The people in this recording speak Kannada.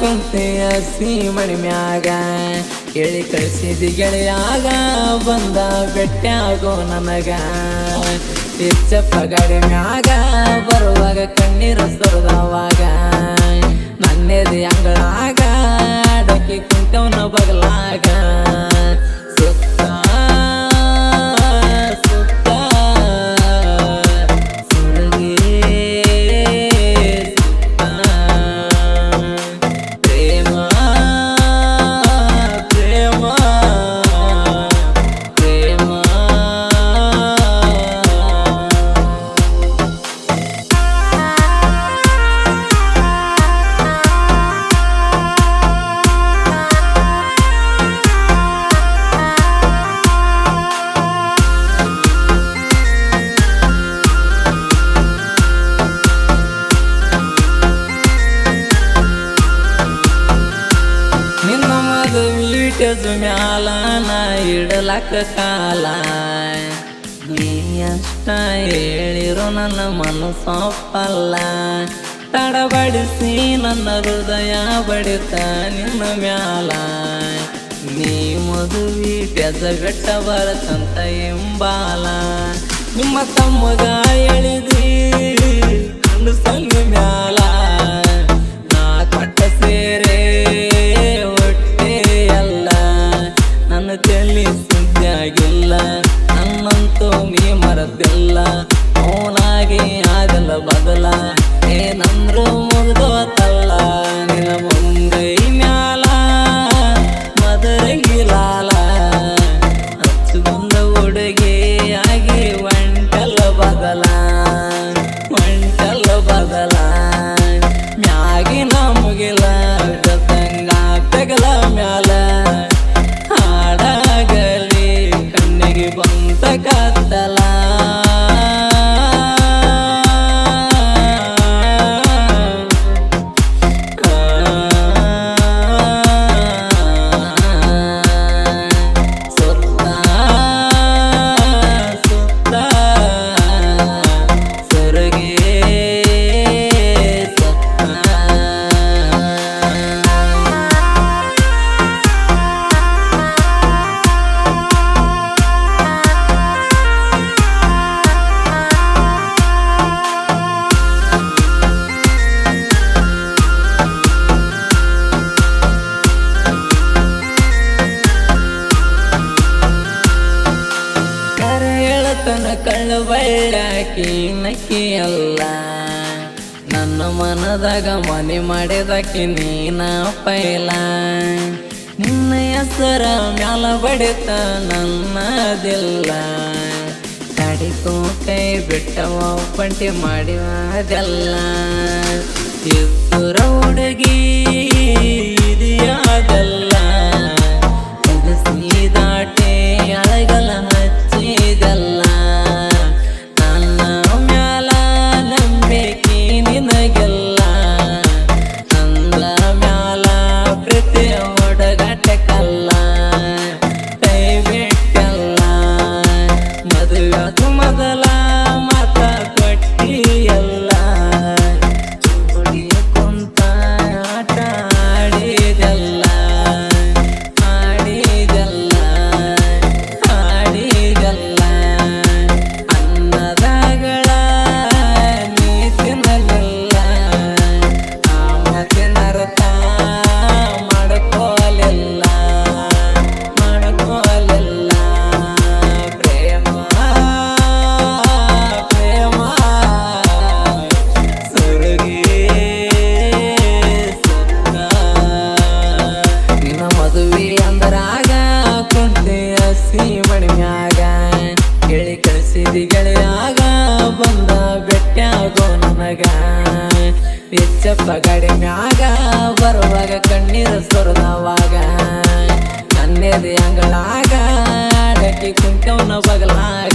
ಕುಂತೆಯ ಮಣಿ ಮ್ಯಾಗ, ಕೇಳಿ ಕಳಿಸಿದಿ ಗೆಳೆಯಾಗ, ಬಂದ ಬೆಟ್ಟಾಗೋ ನನಗ. ಹೆಚ್ಚ ಪಗಡೆ ಮ್ಯಾಗ, ಬರುವಾಗ ಕಣ್ಣೀರ ಸರದವಾಗ. ನನ್ನೆದೆ ಮ್ಯಾಲ ನಾ ಇಡಲಕ್ಕ ಕಾಲ. ನೀ ಅಷ್ಟ ಹೇಳಿರೋ ನನ್ನ ಮನಸ್ಸೊಪ್ಪಲ್ಲ. ತಡಬಡಿಸಿ ನನ್ನ ಹೃದಯ ಬಡಿತ ನಿನ್ನ ಮ್ಯಾಲ. ನೀ ಮದುವೆ ಬೆಟ್ಟ ಬರತಂತ ಎಂಬಾಲ. ನಿಮ್ಮ ತಮ್ಮಗ ಎಳಿದಿ ಸುದ್ದಿಯಾಗಿಲ್ಲ ನನ್ನಂತೂ ನೀ ಮರದಿಲ್ಲ ಅವನಾಗಿ ಆಗಲ್ಲ ಬದಲ ಏನಂದ್ರೂ ಮುಗ್ದೋತಲ್ಲ ನಿನ್ನ ಹೇಳ್ತನ ಬೈರಾಕಿ ನಕ್ಕಿ ನನ್ನ ಮನದಾಗ ಮನೆ ಮಾಡಿದಕ್ಕೆ ನೀನ ಪೈಲ. ನಿನ್ನ ಹೆಸರ ಮ್ಯಾಲ ಬಡಿತ ನನ್ನದಿಲ್ಲ. ತಡಿಕೋ ಕೈ ಬಿಟ್ಟವ ಪಂಟಿ ಮಾಡಿವದೆಲ್ಲ. ಇಬ್ಬರ ಹುಡುಗಿ ನನಗ ಹೆಚ್ಚಪ್ಪ ಗಾಡಿ ಮ್ಯಾಗ ಬರುವಾಗ ಕಣ್ಣೀರು ಸೊರದವಾಗ. ನನ್ನೆದೆ ಅಂಗಳಾಗ ಡಕ್ಕಿ ಕುಂತವನ ಬಗಲಾಗ.